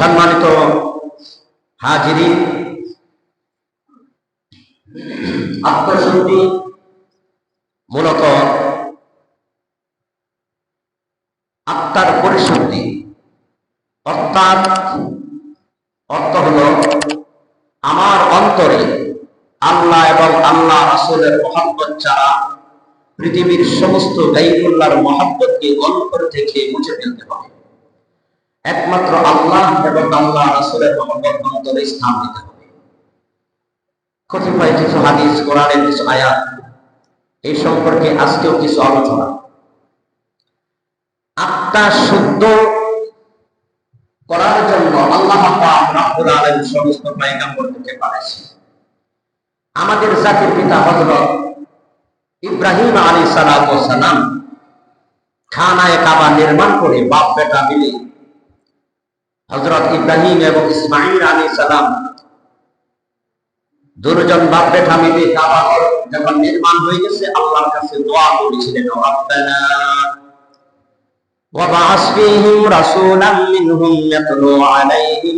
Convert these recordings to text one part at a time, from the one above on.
সম্মানিত হাজিরি, আত্মশুদ্ধি মূলত আত্মার পরিশুদ্ধি। অর্থাৎ অর্থ হল আমার অন্তরে আল্লাহ এবং আল্লাহ রাসূলের মহাব্বত ছাড়া পৃথিবীর সমস্ত গাইবুল্লাহর মহাব্বতকে অন্তর থেকে মুছে ফেলতে হবে। একমাত্র আল্লাহ এবং আল্লাহ রাসূলের অন্তরে স্থান দিতে হবে। কতিপয় কিছু হাদিস, কোরআনের কিছু আয়াত, এই সম্পর্কে আজকেও কিছু আলোচনা। আত্মা শুদ্ধ করার জন্য আল্লাহ পাক রব্বুল আলামিন সমস্ত পাঠাইছেন আমাদের জাতির পিতা হযরত ইব্রাহিম সালাতু সালাম খানায়ে কাবা নির্মাণ করে বাপ বেটা মিলে হযরত ইব্রাহিম এবং ইসমাঈল আলাইহিস সালাম দুজন বাপ বেটা মিলে কাবা ঘর যখন নির্মাণ হয়ে গেছে আল্লাহর কাছে দোয়া করেছিলেন রব্বানা وبعث فيهم رسولا منهم يتلو عليهم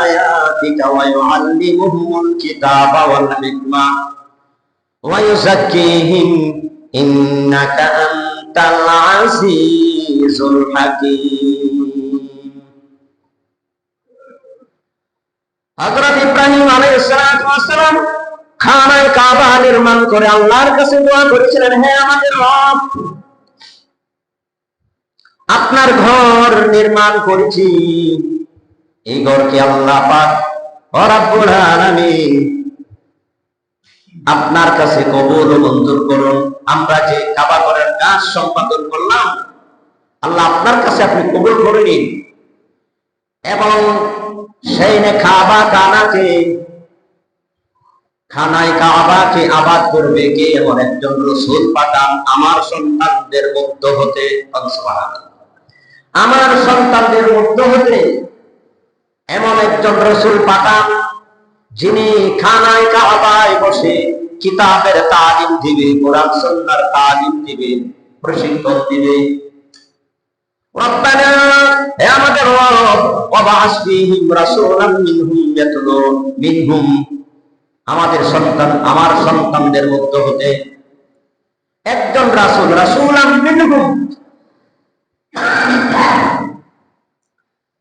آياتك ويعلمهم الكتاب والحكمة ويزكيهم إنك أنت العزيز الحكيم হযরত ইব্রাহিম আলাইহিস সালাতু ওয়াস সালাম খানায় কাবা নির্মাণ করে আল্লাহর কাছে দোয়া করেছিলেন, হে আমাদের রব, আপনার ঘর নির্মাণ করেছি। এই ঘরকে আল্লাহ পাক আপনার কাছে কবুল ও মঞ্জুর করুন। আমরা যে কাবা ঘরের কাজ সম্পাদন করলাম, আল্লাহ আপনার কাছে আপনি কবুল করে নিন। এবং সেই নে খাবা কানাকে। খানায় কাবাকে আবাদ করবে কে? এমন একজন রসুল পাঠান আমার সন্তানদের মুক্ত হতে। আমার সন্তানদের মধ্য হতে এমন একজন রসুল পাঠান যিনি খানায় কাবায় বসে কিতাবের তালিম দিবে, কোরআন সন্ন্যার তালিম দিবে, প্রশিক্ষণ দিবে। ربنا يا আমাদের রব وبعث فيهم رسولا منهم يتلو منهم আমাদের সন্তান আমার সন্তানদের মধ্য হতে একজন রাসূল রাসূলাম মিনহুম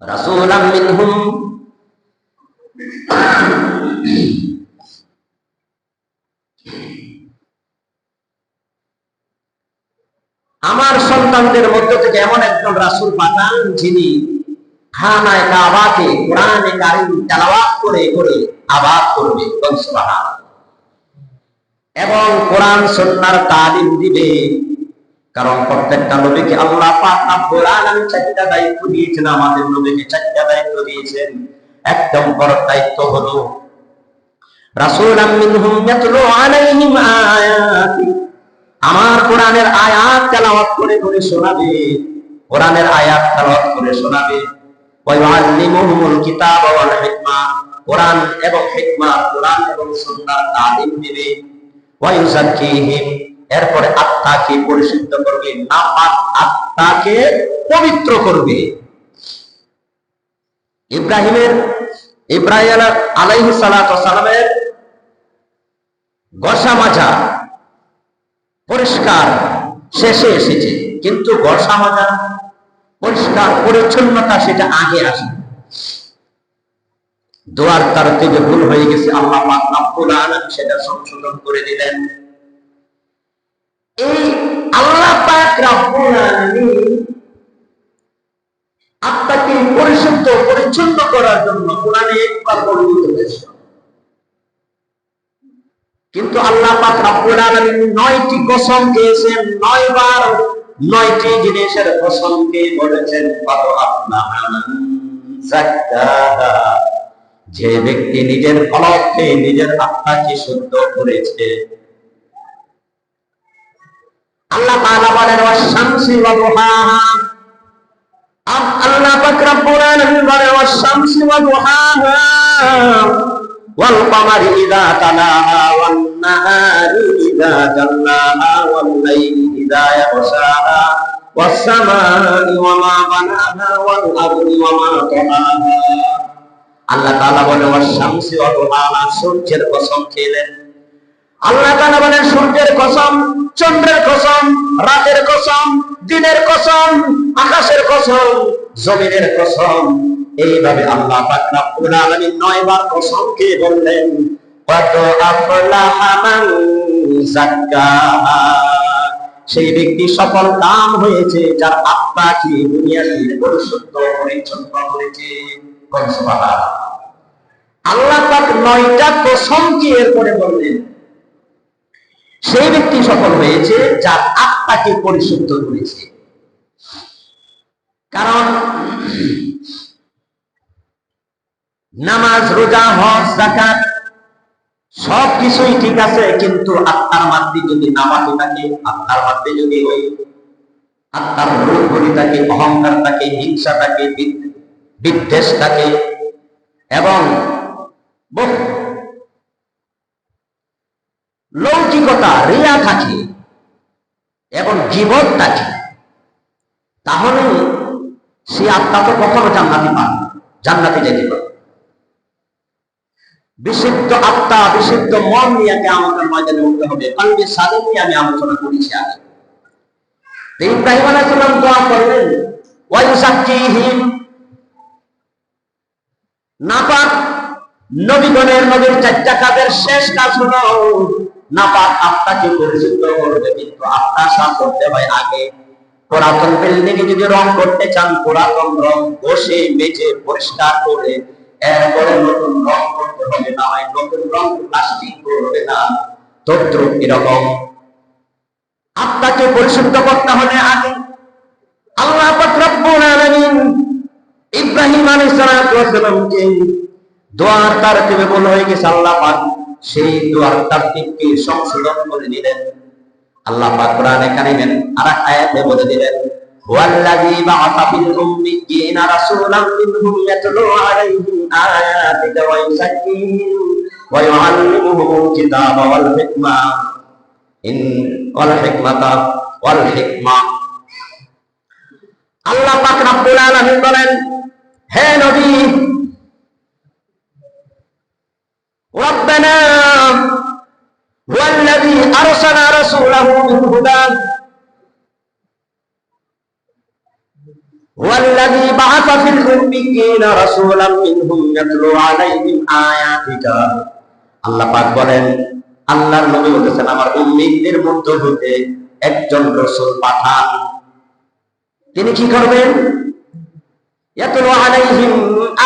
রাসূলাম মিনহুম সন্তানদের মধ্য থেকে এমন একজন রাসূল পাঠান যিনি খানায় কাবাকে, কোরআনে কারিম তেলাওয়াত করে করে আবাদ করবে। এবং কোরআন সুন্নাহর তালিম দিবে। কারণ প্রত্যেকটা নবীকে আল্লাহ পাক রব্বুল আলামিন চারটা দায়িত্ব দিয়েছেন, আমাদের নবীকে চারটা দায়িত্ব দিয়েছেন। এক নম্বর দায়িত্ব হলো, রাসূলাম মিনহুম ইয়াতলু আলাইহিম আয়াতি। আমার কোরআনের আয়াত তেলাওয়াত করে করে শোনাবে। কোরআনের আয়াত তেলাওয়াত করে শোনাবে। ওয়া কিতাব ওয়াল হিকমা। কোরআন এবং হিকমা, কোরআন এবং সুন্নাহর তালিম দিবে। ওয়া ইউযাক্কিহিম এরপরে আত্মাকে পরিশুদ্ধ করবে। নাপাক আত্মাকে পবিত্র করবে। ইব্রাহিমের, ইব্রাহিম আলাইহিস সালামের গসা মাজা পরিষ্কার, শেষে এসেছে। কিন্তু গসা মাজা, পরিষ্কার, পরিচ্ছন্নতা সেটা আগে আসে। দোয়ার তার থেকে ভুল হয়ে গেছে, আল্লাহ পাক রব্বুল আলামিন সেটা সংশোধন করে দিলেন। এই আল্লাহ পাক আত্মাকে পরিশুদ্ধ, পরিচ্ছন্ন করার জন্য কোরআনে একবার বর্ণিত হয়েছে। কিন্তু আল্লাহ পাক আলামিন নয়টি কসম দিয়েছেন, নয়বার নয়টি জিনিসের বলেছেন কত আপনার যাক্কাহা। যে ব্যক্তি নিজের ফলকে নিজের আত্মাকে শুদ্ধ করেছে। আল্লাহ তাআলা বলেন, ওয়াশ-শামসি ওয়া দুহাহা। আল্লাহ পাক রব্বুল আলামিন বলেন, ওয়াশ-শামসি ওয়া দুহাহা। ওয়াল কমারি ইযা তালাহা ওয়ান নাহারি ইযা জাল্লাহা ওয়াল লাইলি ইযা ইয়াগশাহা والسماء وما بناها والأرض وما طحاها আল্লাহ তাআলা বলে ওয়াশ-শামসি ওয়া দুহাহা সূর্যের কসম খেলেন আল্লাহ তাআলা বলেন সূর্যের কসম চন্দ্রের কসম রাতের কসম দিনের কসম আকাশের কসম জমিনের কসম এইভাবে আল্লাহ পাক রব্বুল আলামিন নয়বার খেয়ে বললেন কত আফলাহা মান যাক্কাহা সেই ব্যক্তি সফল কাম হয়েছে, যার আত্মাকে দুনিয়াতে পরিশুদ্ধ পরিচ্ছন্ন আল্লাহ পাক নয়টা কসম কি এরপরে বললেন, সেই ব্যক্তি সফল হয়েছে, যার আত্মাকে পরিশুদ্ধ করেছে। কারণ নামাজ, রোজা, হজ জাকাত সব কিছুই ঠিক আছে, কিন্তু আত্মার মধ্যে যদি নামাজি থাকে, আত্মার মধ্যে যদি ওই আত্মার করি থাকে, অহংকার থাকে, হিংসা থাকে বিদ্বেষ থাকে, এবং লৌকিকতা, রিয়া থাকে, এবং জীবন থাকে তাহলে সে আত্মা তো কখনো জান্নাতি পান জান্নাতে যেতে পারে বিশুদ্ধ আত্মা, বিশুদ্ধ মন নিয়ে আমাদের ময়দানে উঠতে হবে। কালবে সাদে নিয়ে আমি আলোচনা করেছি আগে ইব্রাহিম দোয়া করলেন নাপাক নবীগণের নবীর চারটা কাজের শেষ কাজ হলো, নাপাক আত্মাকে পরিশুদ্ধ করবে। কিন্তু আত্মা সাফ করতে হয় আগে। পুরাতন বিল্ডিং যদি রং করতে চান, পুরাতন রং বসে মেজে, পরিষ্কার করে নতুন রং করতে হবে, না হয় নতুন রং প্লাস্টিক করবে না। এরকম। আত্মাকে পরিশুদ্ধ করতে আগে। আল্লাহ ইব্রাহিম আলাইহিস দোয়ার তারতিবে বলা হয়ে গেছে। আল্লাহ পাক সেই দোয়ার তারতিবকে সংশোধন করে দিলেন। আল্লাহ পাক কোরআনে কারিমের আরেক আয়াতে বলে দিলেন হুয়াল্লাযী বা'আসা ফিল উম্মিয়্যিনা রাসূলাম মিনহুম ইয়াতলু আলাইহিম আয়াতিহি ওয়া ইউযাক্কিহিম ওয়া ইউআল্লিমুহুমুল কিতাবা ওয়াল হিকমা ইন ওয়াল হিকমাতা ওয়াল হিকমা আল্লাহ পাক রব্বুল আলামিন বলেন হে নবী ربنا هو الذي أرسل رسوله بالهدى هو الذي بعث في الأميين رسولا منهم يتلو عليهم آياتك আল্লাহ পাক বলেন আল্লাহর নবী বলেছেন আমার উম্মিদদের মধ্য হতে একজন রসুল পাঠান তিনি কি করবেন ইয়াতলু আলাইহিম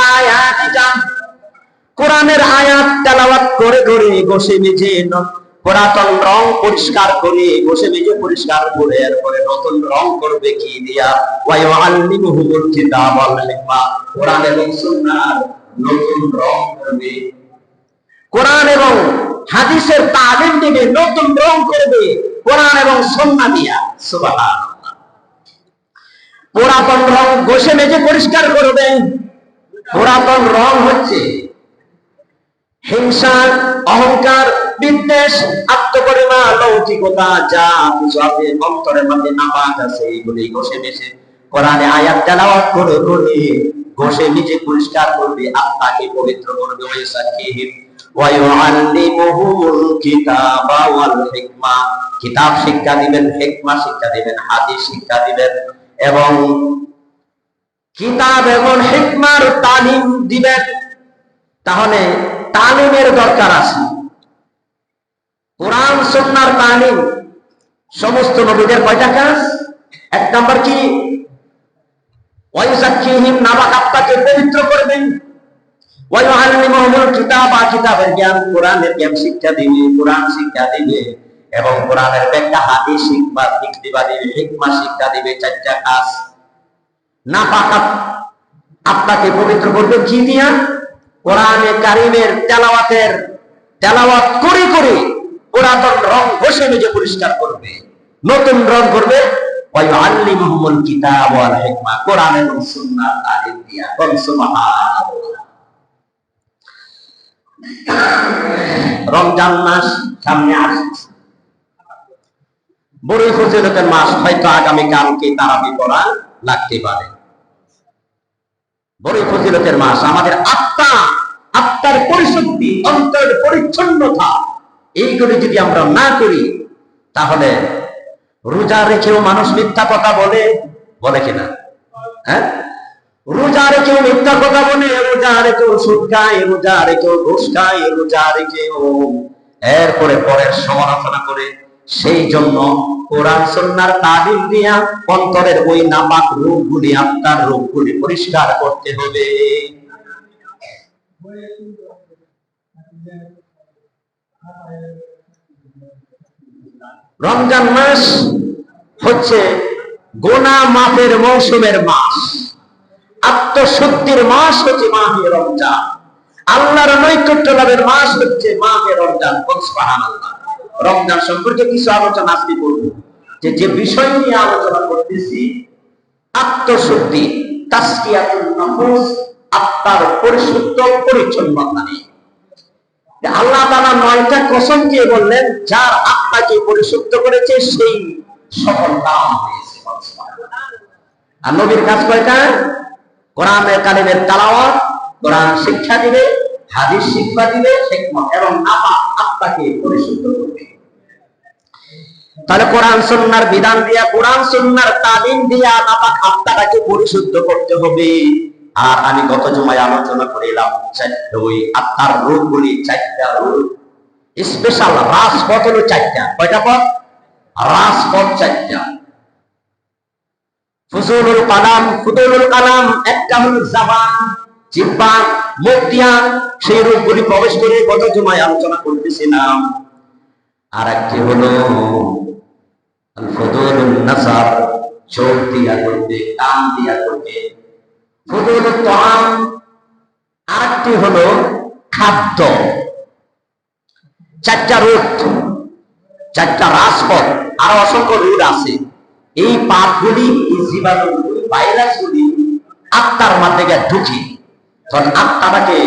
আয়াতিকা কোরআনের আয়াত তেলাওয়াত করে করে বসে নিজে ন- পুরাতন রং পরিষ্কার করে বসে নিজে পরিষ্কার করে এরপরে নতুন রং করবে কি দিয়া? ওয়া ইউআল্লিমুহুমুল কিতাব ওয়াল কোরআন এবং সুন্নাহর নতুন রং করবে। কোরআন এবং হাদিসের তালিম দিবে নতুন রং করবে। কোরআন এবং সুন্নাহ দিয়া। সুবহানাল্লাহ। পুরাতন রং বসে মেজে পরিষ্কার করবে। পুরাতন রং হচ্ছে হিংসা, অহংকার বিদ্বেষ আত্মপরিমা লৌকিকতা যা অন্তরের মধ্যে আছে এগুলি ঘষে মেশে কোরআনে আয়াত করে করে ঘষে নিজে পরিষ্কার করবে, আত্মাকে পবিত্র করবে ওই কিতাব শিক্ষা দিবেন, হিকমা শিক্ষা দিবেন, হাদিস শিক্ষা দিবেন, এবং কিতাব এবং হিকমার তালিম দিবেন। তাহলে তালিমের দরকার আছে। কোরআন সন্ন্যার তালিম, সমস্ত নবীদের কয়টা কাজ? এক নম্বর কি? ওয়াইজাক্কিহিম নামাক আত্মাকে পবিত্র করবেন। কিতাব আ কিতাবের জ্ঞান, কোরআনের জ্ঞান শিক্ষা দিবে, কোরআন শিক্ষা দিবে এবং কোরআনের ব্যাখ্যা শিক্ষা দিক দিবা দিবে হিকমা শিক্ষা দিবে, চারটা কাজ। নাপাক আত- আপনাকে পবিত্র করবে কি দিয়া? কোরআনে কারিমের তেলাওয়াতের তেলাওয়াত করে করে পুরাতন রং ঘষে নিজে পরিষ্কার করবে। নতুন রং করবে। কিতাব ওয়াল হিকমা। কোরআন এবং সুন্নাহ তালিম দিয়া রমজান মাস সামনে আসছে। বড়ই ফজিলতের মাস হয়তো আগামী কালকে তারাবি পড়া লাগতে পারে। বড়ই ফজিলতের মাস আমাদের আত্মা, আত্মার পরিশুদ্ধি অন্তর পরিচ্ছন্নতা এইগুলি যদি আমরা না করি, তাহলে রোজা রেখেও মানুষ মিথ্যা কথা বলে বলে কিনা? হ্যাঁ? রোজা রেখেও মিথ্যা কথা বলে, রোজা রেখেও সুদ খায়, রোজা রেখেও ঘুষ খায়, রোজা রেখেও। এরপরে পরের সমালোচনা করে, সেই জন্য কোরআন সন্ন্যার তালিম দিয়া অন্তরের ওই নাপাক রূপগুলি আপনার রূপগুলি পরিষ্কার করতে হবে। রমজান মাস হচ্ছে গোনা মাপের মৌসুমের মাস। আত্মশুদ্ধির মাস হচ্ছে মাহে রমজান। আল্লাহর নৈকট্য লাভের মাস হচ্ছে মাহে রমজান। রমজান সম্পর্কে কিছু আলোচনা আজকে করব। যে যে বিষয় নিয়ে আলোচনা করতেছি, আত্মশুদ্ধি তাস্কিয়াতুল নফস, আত্মার পরিশুদ্ধ পরিচ্ছন্নতা নিয়ে। আল্লাহ তালা নয়টা কসম দিয়ে বললেন, যার আত্মাকে পরিশুদ্ধ করেছে, সেই আর নবীর কাজ কয়টা? কালিমের তালাওয়াত, কোরআন শিক্ষা দিবে, হাদিস শিক্ষা দিবে এবং আপা আত্মাকে পরিশুদ্ধ করবে। তাহলে কোরআন সন্ন্যার বিধান দিয়া, কোরআন সন্ন্যার তালিম দিয়া নাপাক আত্মাটাকে পরিশুদ্ধ করতে হবে। আর আমি গত জমায় আলোচনা করিলাম ওই আত্মার রূপগুলি চারটা রূপ। স্পেশাল রাজপথ হলো চারটা। কয়টা পথ? রাজপথ চারটা। ফুজুলুল কালাম, ফুদুলুল কালাম, একটা হলো জাবান, জিব্বা মুখ দিয়া সেই রূপগুলি প্রবেশ করে গত জমায় আলোচনা করতেছিলাম। আর একটি হলো ফুদুলুল নাসার, চোখ দিয়া করবে, কান দিয়া করবে। তরাম আরেকটি হলো খাদ্য। চারটা রুট চারটা রাজপথ, আরও অসংখ্য আছে। এই পাপগুলি, এই জীবাণুগুলি, ভাইরাসগুলি আত্মার ঢুকি। তখন আত্মাটাকে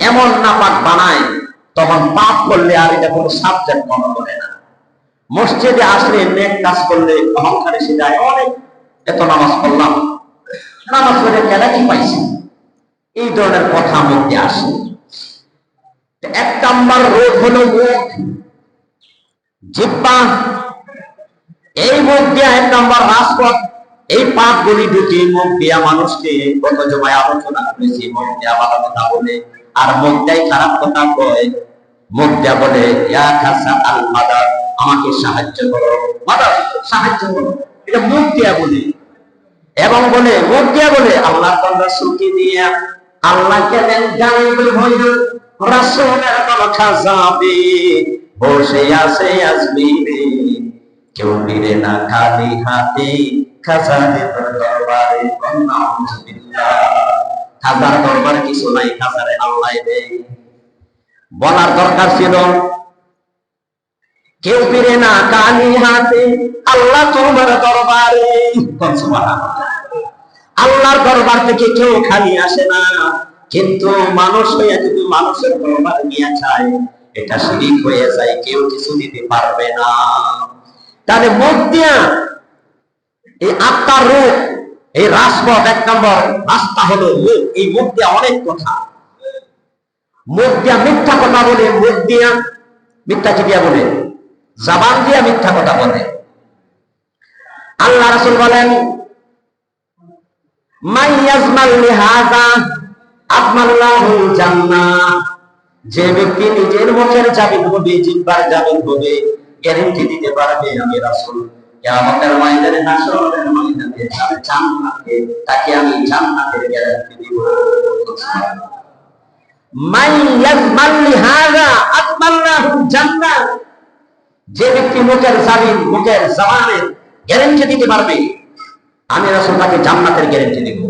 এমন নাপাক বানায়, তখন পাপ করলে আর এটা কোনো সাবজেক্ট মনে করে না। মসজিদে আসলে নেক কাজ করলে অহংকার এসে যায় অনেক। এত নামাজ পড়লাম। নামাজ পড়ে কেনা কি এই ধরনের কথা মধ্যে আসে। এক নাম্বার রোগ হলো মুখ। জিব্বা। এই মুখ দিয়ে এক নাম্বার রাজপথ। এই গুলি মুখ দিয়া মানুষকে গত জমায় আলোচনা করেছি মুখ দিয়া ভালো কথা বলে। আর মুখ দেয় খারাপ কথা কয়। মুখ দেয়া বলে আল মাদার আমাকে সাহায্য করো। মাদার, সাহায্য করো। এটা মুখ দিয়া বলে। এবং বলে মুখ বলে, আল্লাহ তাল্লাহ সুখী দিয়া আল্লাহ কেন গাইবুল হইল রাসূলের কথা যাবে বসে আছে আজমিরে। কেউ ফিরে না খালি হাতে খাজানে দরবারে খাজার দরবারে কিছু নাই, খাজারে আল্লাহ দেয়। বলার দরকার ছিল কেউ ফিরে না কালি হাতে আল্লাহ তোমার দরবারে। আল্লাহর দরবার থেকে কেউ খালি আসে না, কিন্তু মানুষ হয়ে যদি মানুষের দরবার নিয়ে যায়, এটা শিরিক হয়ে যায়, কেউ কিছু দিতে পারবে না। তাহলে মুখ দিয়া এই আত্মার রূপ, এই রাজপথ এক নম্বর রাস্তা হলো মুখ। এই মুখ দিয়া অনেক কথা। মুখ দিয়া মিথ্যা কথা বলে, মুখ দিয়া মিথ্যা চিঠিয়া বলে? জাবান দিয়া মিথ্যা কথা বলে। আল্লাহ রাসুল বলেন যে ব্যক্তি নিজের মুখের জামিন হবে, জিব্বার জামিন হবে, গ্যারেন্টি দিতে পারবে আমি রাসুল। কিয়ামতের ময়দানে হাসরের ময়দানে জান্নাতে তাকে আমি জান্নাতের গ্যারান্টি দিব। মান ইয়াজমাল লিহাযা আকমাল্লাহু জান্নাত যে ব্যক্তি মুখের জামিন, মুখের জবানের গ্যারেন্টি দিতে পারবে, আমি রাসূল তাকে জান্নাতের গ্যারেন্টি দিব।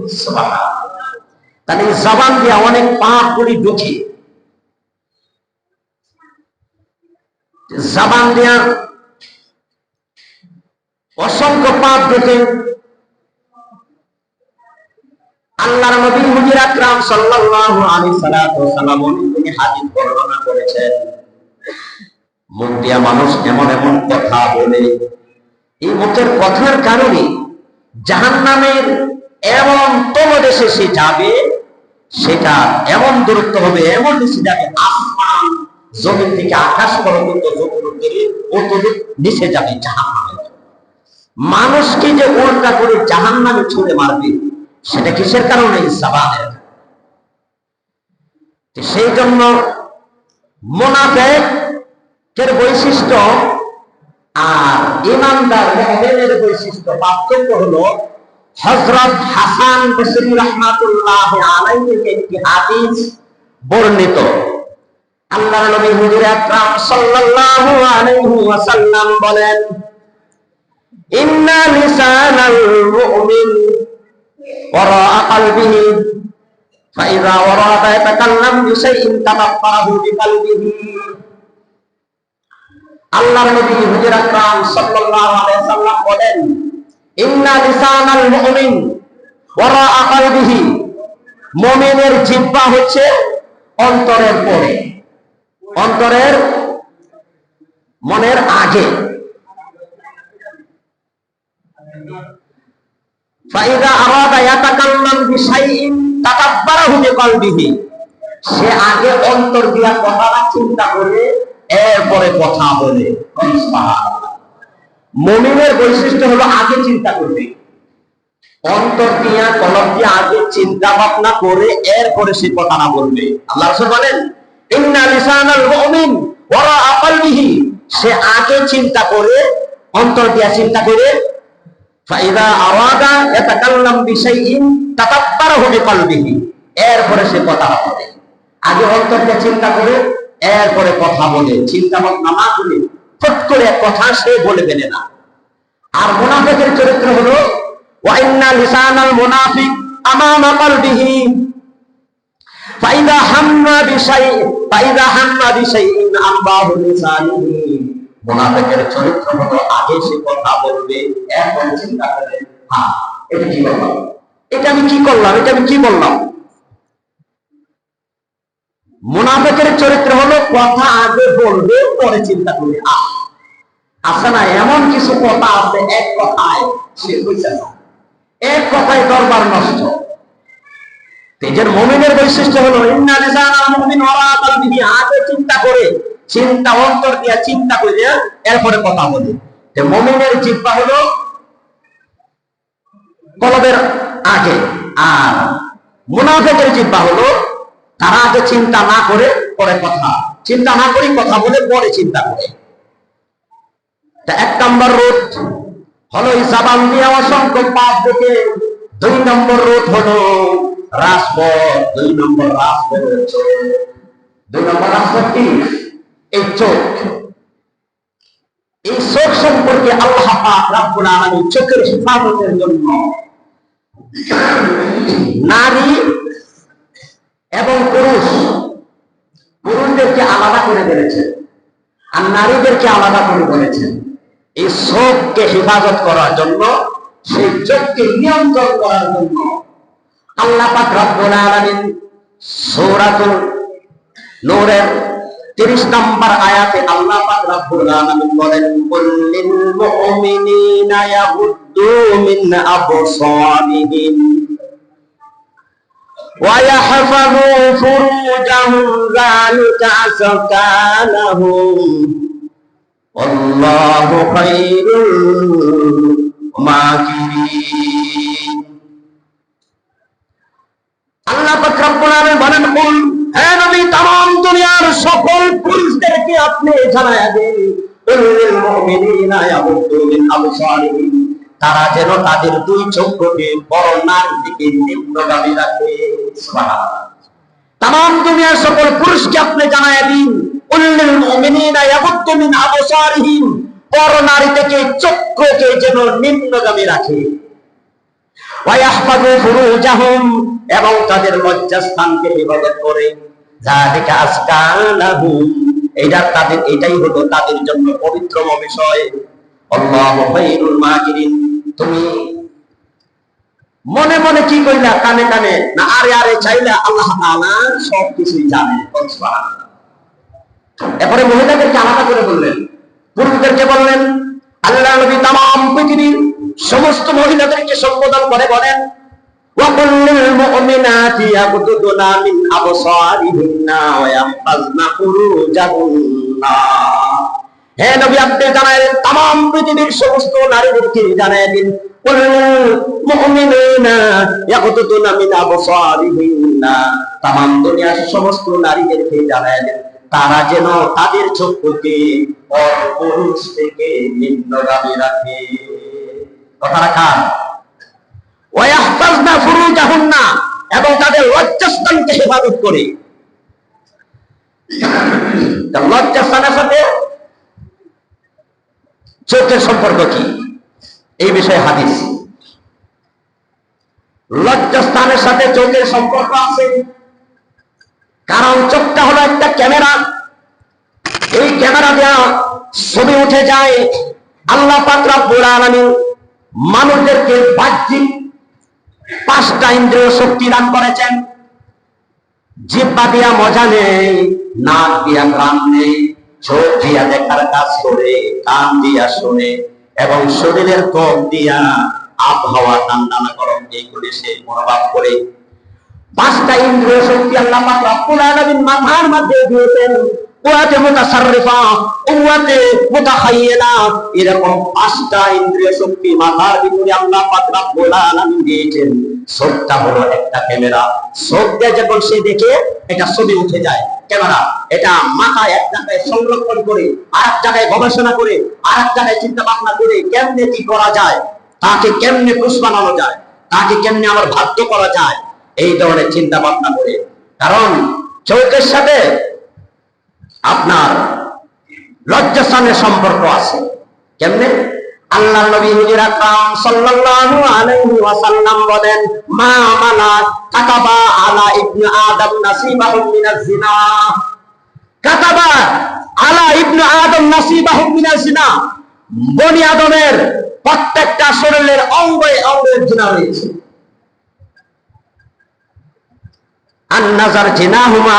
তাহলে জবান দিয়ে অনেক পাপ গুলি ঢুকি। জবান দিয়া অসংখ্য পাপ ঢুকে। আল্লাহর নবী হুজুর আকরাম সাল্লাল্লাহু আলাইহি সাল্লাম তিনি হাদিস বর্ণনা করেছেন। মুখ দিয়া মানুষ এমন এমন কথা বলে। এই মুখের কথার কারণে জাহান্নামের এমন তলদেশে সে যাবে, সেটা এমন দূরত্ব হবে, এমন নিচে যাবে, আসমান জমিন থেকে আকাশ পর্যন্ত অতদূর নিচে যাবে জাহান মানুষকে যে উল্টা করে জাহান নামে ছুড়ে মারবে, সেটা কিসের কারণে? জাবানের তো সেই জন্য মোনাফেকের বৈশিষ্ট্য আর ইমানদার মুমিনের বৈশিষ্ট্য পার্থক্য হলো হযরত হাসান বসরি রাহমাতুল্লাহ আলাইহি থেকে একটি হাদিস বর্ণিত আল্লাহ নবী হুজুর আকরাম সাল্লাল্লাহু আলাইহি ওয়াসাল্লাম বলেন ইন্না লিসানাল মুমিন وراء قلبه فإذا وراد يتكلم بشيء تبطره بقلبه আল্লাহর নবী হুজুর আকরাম সাল্লাল্লাহু আলাইহি সাল্লাম বলেন, ইন্না লিসানাল মুমিন ওয়ারা কলবিহি মুমিনের জিহ্বা হচ্ছে অন্তরের পরে। অন্তরের মনের আগে। ফাইদা আরাদা ইয়াতাকাল্লাম বিশাইইন তাকাব্বারাহু বিকলবিহি। সে আগে অন্তর দিয়া কথাটা চিন্তা করে এরপরে কথা বলে। মমিনের বৈশিষ্ট্য হলো আগে চিন্তা করবে। অন্তর দিয়া কলম দিয়ে আগে চিন্তা ভাবনা করে এরপরে সে কথাটা বলবে। আল্লাহ বলেন, ইন্না লিসানাল মুমিন ওয়া আকালবিহি। সে আগে চিন্তা করে, অন্তর দিয়া চিন্তা করে, ফাইদা আওয়াদা ইয়াতাকাল্লাম বিশাইইন তাকাব্বারাহু বিকলবিহি। এরপরে সে কথা বলে। আগে অন্তর দিয়ে চিন্তা করে এরপরে কথা বলে চিন্তা ভাবনা না করে ফট করে কথা সে বলে ফেলে না। আর মুনাফিকের চরিত্র হলো ওয়াইন্না লিসানাল কলবিহি। ফাইদা হাম্মা বিশাই ফাইদা হাম্মা লিসানিহি। চরিত্র হলো, আগে সে কথা বলবে, এখন চিন্তা করে হ্যাঁ এটা কি বললাম এটা আমি কি করলাম? এটা আমি কি বললাম? মুনাফেকের চরিত্র হলো কথা আগে বলবে, পরে চিন্তা করবে। আহ আছে না, এমন কিছু কথা আছে, এক কথায় সে হইছে না এক কথায় দরবার নষ্ট। তেজের মমিনের বৈশিষ্ট্য হলো আগে চিন্তা করে, চিন্তা, অন্তর দিয়া চিন্তা করে এরপরে কথা বলে। মমিনের জিহ্বা হলো কলবের আগে, আর মুনাফেকের জিহ্বা হলো তারা আগে চিন্তা না করে পরে কথা। চিন্তা না করে কথা বলে, পরে চিন্তা করে। এক নম্বর রোধ হলো জাবান দিয়ে অসংখ্য পাপ দেখে। দুই নম্বর রোধ হলো রাজপথ। দুই নম্বর রাজপথ দুই নম্বর রাজপথ কি? এই চোখ। এই চোখ সম্পর্কে আল্লাহ রাব্বুল আলামিন চোখের হিফাজতের জন্য নারী এবং পুরুষ, পুরুষদেরকে আলাদা করে বলেছেন আর নারীদেরকে আলাদা করে বলেছেন এই চোখকে হেফাজত করার জন্য, সেই চোখকে নিয়ন্ত্রণ করার জন্য আল্লাহ পাক রব্বুল আলামিন সূরাতুল নূরের 30 নম্বর আয়াতে আল্লাহ পাক রব্বুল আলামিন বলেন কুল্লিল মুমিনিনা ইয়াগুদ্দু মিন আবসারিহিম। ويحفظوا فروجهم ذلك سكانهم والله خير الماكرين আল্লাহ পাকরাবুল আলম বলেন বল হ্যাঁ নবী, তাম দুনিয়ার সকল পুরুষদেরকে আপনি জানায় দেন মুমিনিনা ইয়াবুদু মিন আবসারিহিম। তারা যেন তাদের দুই চক্ষুকে বড় নারী থেকে নিম্নগামী রাখে। তাম দুনিয়ার সকল পুরুষকে আপনি জানায় দিন। এবং তাদের করে। এটা তাদের এটাই হলো তাদের জন্য পবিত্রম বিষয়। তুমি মনে মনে কি কইলা, কানে কানে? না, আরে আরে, চাইলা আল্লাহ সব কিছুই জানে। এরপরে মহিলাদেরকে আলাদা করে বললেন। পুরুষদেরকে বললেন, আল্লাহ নবী তাম পৃথিবীর সমস্ত মহিলাদেরকে সম্বোধন করে বলেন ওয়াকুল্লিল সমস্ত নারীদেরকে জানাই দিন কুল মুমিনুনা ইয়াকুতুনা মিন তাম দুনিয়ার সমস্ত নারীদেরকে জানাই তারা যেন তাদের চক্ষুকে পুরুষ থেকে রাখে। ফুরুজাহুন্না এবং তাদের লজ্জাস্থানকে হেফাজত করে। লজ্জাস্থানের সাথে চোখের সম্পর্ক কি? এই বিষয়ে হাদিস। লজ্জাস্থানের সাথে চোখের সম্পর্ক আছে। কারণ চোখটা হলো একটা ক্যামেরা। এই ক্যামেরা দেওয়া ছবি উঠে যায় আল্লাহ পাক রব্বুল আলামিন মানুষদেরকে বাহ্যিক পাঁচটা ইন্দ্রিয় শক্তি দান করেছেন। জিব্বা দিয়া মজা নেই, নাক দিয়া গ্রাম নেই। চোখ দিয়া দেখার কাজ করে, কান দিয়া শোনে, এবং শরীরের ত্বক দিয়া আবহাওয়া ঠান্ডা না গরম এইগুলি সে মনোভাব করে। পাঁচটা ইন্দ্রিয় শক্তি আল্লাহ মাথার মধ্যে দিয়েছেন। মুতাসাররিফা এরকম পাঁচটা ইন্দ্রিয় শক্তি মাথার ভিতরে আল্লাহ পাক রব্বুল আলামিন দিয়েছেন। হলো একটা ক্যামেরা। যখন সে দেখে, এটা ছবি উঠে যায়। ক্যামেরা, এটা মাথায় এক জায়গায় সংরক্ষণ করে আর এক জায়গায় গবেষণা করে আর এক জায়গায় চিন্তা ভাবনা করে কেমনে কি করা যায়, তাকে কেমনে পুষ বানানো যায়, তাকে কেমনে আবার ভাগ্য করা যায়, এই ধরনের চিন্তা ভাবনা করে। কারণ চৌকের সাথে আপনার লজ্জাস্থানের সম্পর্ক আছে। কেমনে? আল্লাহ নবী হুজুর আকরাম সাল্লাল্লাহু আলাইহি ওয়াসাল্লাম বলেন, মা মালা কাতাবা আলা ইবনে আদম নাসিবাহু মিনাজ জিনা কাতাবা আলা আদম নাসিবাহু মিনাজ জিনা বনি আদমের প্রত্যেকটা শরীরের অঙ্গে অঙ্গে জিনা রয়েছে। আন নাজার জিনাহুমা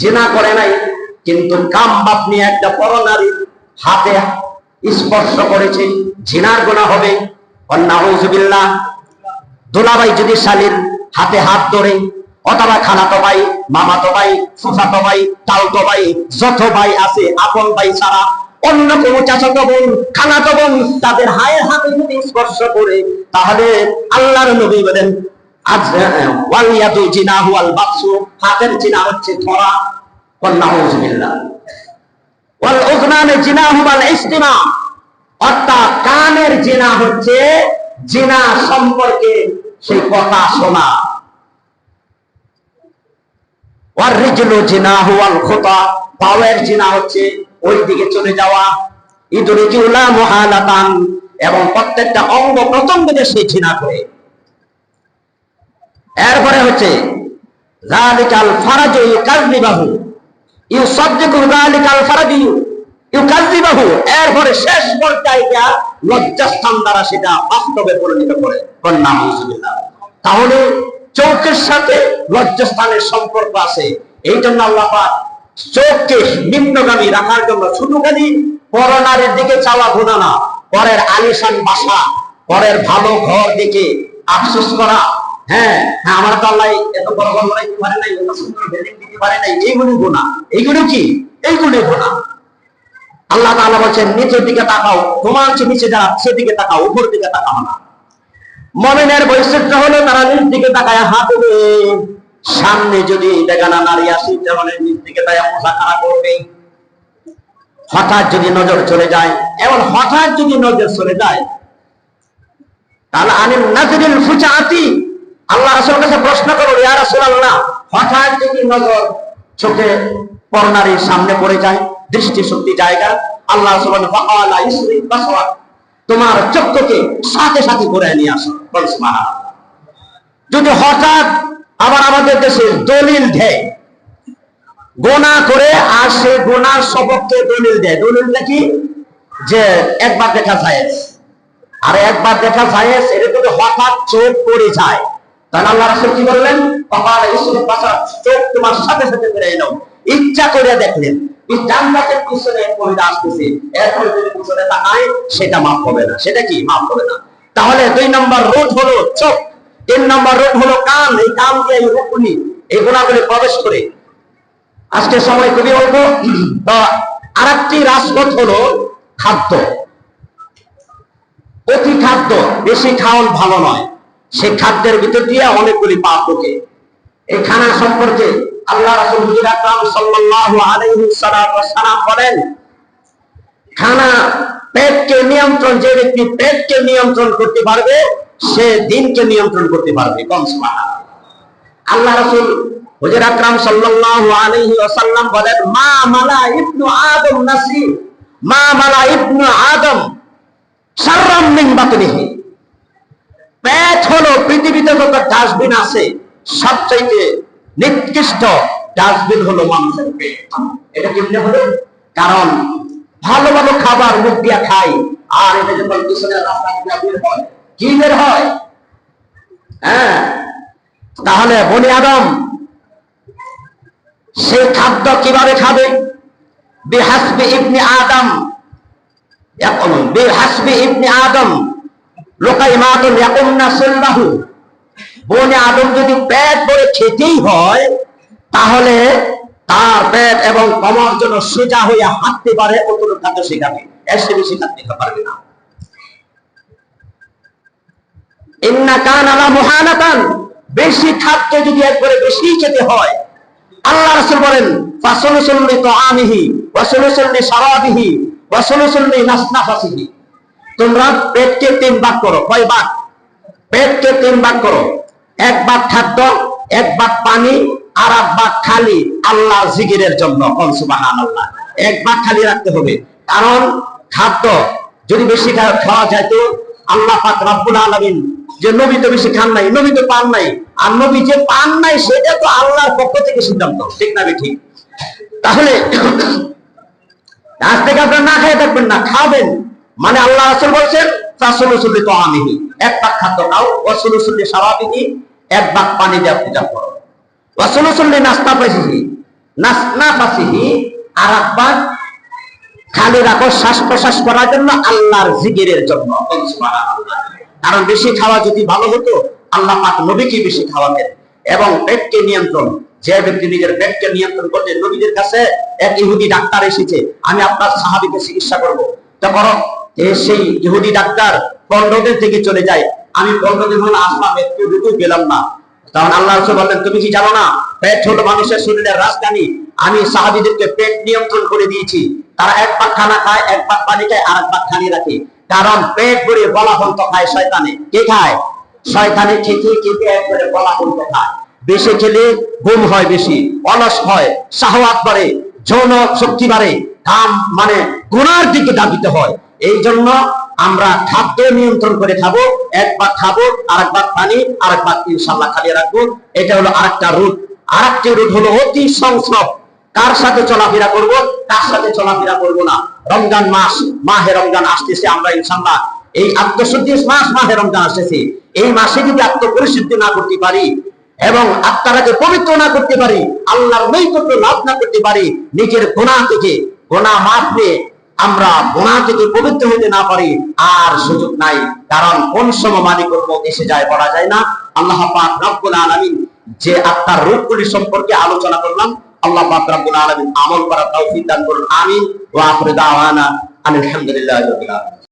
জিনা করে নাই, কিন্তু কাম বাপ নিয়ে একটা পরনারীর হাতে স্পর্শ করেছে, জিনার গোনা হবে। অন্নাউজুবিল্লাহ দোলাবাই যদি শালীর হাতে হাত ধরে, অথবা খালাতো ভাই, মামাতো ভাই, ফুফাতো ভাই, তালতো ভাই, যত ভাই আছে, আপন ভাই ছাড়া, অন্য কোনো চাচাতো বোন, খালাতো বোন তাদের হায়ের হাতে যদি স্পর্শ করে, তাহলে আল্লাহর নবী বলেন হাতের জিনা হচ্ছে ধরা অর্থাৎ কানের জিনা হচ্ছে জিনা সম্পর্কে সেই কথা শোনা। পাওয়ের জিনা হচ্ছে ওই দিকে চলে যাওয়া। ইদরিকিউলা মুহালাতান, এবং প্রত্যেকটা অঙ্গ প্রত্যঙ্গদের সে জিনা করে। এরপরে হচ্ছে জালিকাল এরপরে শেষ পর্যায়ে লজ্জাস্থান দ্বারা সেটা বাস্তবে পরিণত করে। কন্যা তাহলে চোখের সাথে লজ্জাস্থানের সম্পর্ক আছে। এই জন্য আল্লাহ চোখকে নিম্নগামী রাখার জন্য শুধু খালি পরনারীর দিকে চাওয়া ঘোনা না, পরের আলিশান বাসা, পরের ভালো ঘর দেখে আফসোস করা হ্যাঁ হ্যাঁ আমার আল্লাহ নিচের দিকে তাকাও, তোমার নিচে সেদিকে তাকাও উপর দিকে তাকাও না। মমিনের বৈশিষ্ট্য হলো, তারা নিচ দিকে তাকায় হাত সামনে যদি বেগানা নারী আসে, তাহলে নিচ দিকে তাই মুসাফারা করবে। হঠাৎ যদি নজর চলে যায় এবং হঠাৎ যদি নজর চলে যায়, তাহলে আনিম নাজরিল আল্লাহ রাসূলের কাছে প্রশ্ন করো ইয়া রাসূলুল্লাহ, হঠাৎ যদি নজর চোখে পরনারীর সামনে পড়ে যায় দৃষ্টি শক্তি জায়গা, আল্লাহ বাসওয়া তোমার চক্ষুকে সাথে সাথে করে নিয়ে আসো। যদি হঠাৎ আবার আমাদের দেশে দলিল দেয়, গোনা করে আর সে গোনার সপক্ষে দলিল দেয়, দলিলটা কি? যে একবার দেখা যায়, আর একবার দেখা যায় এটা যদি হঠাৎ চোখ পড়ে যায় তাহলে আল্লাহ রাসূল কি বললেন? চোখ তোমার সাথে সাথে ফিরে এলো। ইচ্ছা করে দেখলেন পিছনে মহিলা আসতেছে। পিছনে তাকায়, সেটা মাফ হবে না। সেটা কি? মাফ হবে না। তাহলে দুই নম্বর রোড হলো চোখ। তিন নম্বর রোড হলো কান। এই কান দিয়ে এই রূপগুলি এই গুণাগুলি প্রবেশ করে। আজকে সময় খুবই অল্প। বা আর একটি রাজপথ হলো খাদ্য। অতি খাদ্য, বেশি খাওয়ান ভালো নয়। সেই খাদ্যের ভিতর দিয়ে অনেকগুলি পাপ ঢোকে। এই খানা সম্পর্কে আল্লাহ রাসূল আকরাম সাল্লাল্লাহু আলাইহি বলেন, খানা পেটকে নিয়ন্ত্রণ, যে ব্যক্তি পেটকে নিয়ন্ত্রণ করতে পারবে, সে দিনকে নিয়ন্ত্রণ করতে পারবে। কম আল্লাহ রাসূল হুজুর আকরাম সাল্লাল্লাহু আলাইহি ওয়াসাল্লাম বলেন, মা মালা ইবনু আদম নাসি মা মালা ইবনু আদম, সাররাম মিন বাতনিহি। পৃথিবীতে ডাস্টবিন ডাস্টবিন হলো কারণ ভালো ভালো খাবার মুখ দিয়া খাই, আর এটা হয়, কি হয়? হ্যাঁ? তাহলে বনি আদম সেই খাদ্য কীভাবে খাবে? বেহাসবে ইবনে আদম এখন বেহাসবে ইবনে আদম লোকাই বনে আদম যদি পেট খেতেই হয়, তাহলে তার পেট এবং কমর জন্য সোজা হইয়া হাঁটতে পারে খাদ্য শেখাবে। এর সে বেশি খাদ্য পারবে না। কান বেশি খাদ্য যদি একবারে বেশি খেতে হয়, আল্লাহ রাসূল বলেন ফাসলুসুল্লি তুআমিহি ওয়াসলুসুল্লি শারাবিহি ওয়াসলুসুল্লি নাসনাফাসিহি তোমরা পেটকে তিন ভাগ করো। কয় ভাগ? পেটকে তিন ভাগ করো। এক ভাগ খাদ্য, এক ভাগ পানি, আর এক ভাগ খালি আল্লাহ জিকিরের জন্য। আল্লাহ এক ভাগ খালি রাখতে হবে। কারণ খাদ্য যদি বেশি খাওয়া যায় তো আল্লাহ পাক রাব্বুল আলামিন যে নবী তো বেশি খান নাই, নবী তো পান নাই, আর নবী যে পান নাই সেটা তো আল্লাহর পক্ষ থেকে সিদ্ধান্ত। ঠিক না ঠিক তাহলে আজ থেকে আপনার না খেয়ে থাকবেন না, খাবেন। মানে আল্লাহ রাসূল বলছেন তো এক খাদ্য খাও এক পানি দিয়ে পূজা করো। নাস্তা নাস্তা আর এক খালি রাখো শ্বাস প্রশ্বাস করার জন্য আল্লাহর জন্য। কারণ বেশি খাওয়া যদি ভালো হতো, আল্লাহ পাক নবীকে বেশি খাওয়াতেন। এবং পেটকে নিয়ন্ত্রণ, যে ব্যক্তি নিজের পেটকে নিয়ন্ত্রণ করতে নবীদের কাছে এক ইহুদি ডাক্তার এসেছে, আমি আপনার সাহাবিকে চিকিৎসা করব। তখন সেই ইহুদি ডাক্তার পনেরো থেকে চলে যায়। আমি হলো আসলাম গেলাম না। তখন আল্লাহ বললেন, তুমি কি জানো না? ছোট মানুষের শরীরের রাজধানী। আমি সাহাবিদেরকে পেট নিয়ন্ত্রণ করে দিয়েছি। তারা এক পাক খানা খায়, এক পাক পানি খায় আর এক পাক খালি রাখে। কারণ পেট ভরে খায় শয়তানে। কে খায়? শয়তানে খেতে খেতে একবারে খায়। বেশি খেলে ঘুম হয় বেশি, অলস হয় শাহওয়াত বাড়ে, যৌন শক্তি বাড়ে। কাম মানে গুনার দিকে দাবিতে হয়। এই জন্য আমরা খাদ্য নিয়ন্ত্রণ করে খাব, এক ভাগ খাব আর এক পানি আর এক ইনশাল্লাহ খালিয়ে রাখব। এটা হলো আরেকটা রুট। আরেকটি রুট হলো অতি সংস্রব। কার সাথে চলাফেরা করব? কার সাথে চলাফেরা করব না? রমজান মাস, মাহে রমজান আসতেছে আমরা ইনশাল্লাহ এই আত্মশুদ্ধি মাস, মাহে রমজান আসতেছে। এই মাসে যদি আত্মপরিশুদ্ধি না করতে পারি এবং আত্মাটাকে পবিত্র না করতে পারি, আল্লাহর নৈকট্য লাভ না করতে পারি, নিজের গোনা থেকে গোনা মাফ নিয়ে আমরা গোনা যদি পবিত্র হইতে না পারি, আর সুযোগ নাই। কারণ কোন সময় মানি করব এসে যায় বলা যায় না। আল্লাহ পাক রব্বুল আলামিন যে আত্মার রূপগুলি সম্পর্কে আলোচনা করলাম, আল্লাহ পাক রব্বুল আলামিন আমল করার তৌফিক দান করুন। আমিন। ওয়া আখিরু দাওয়ানা আলহামদুলিল্লাহ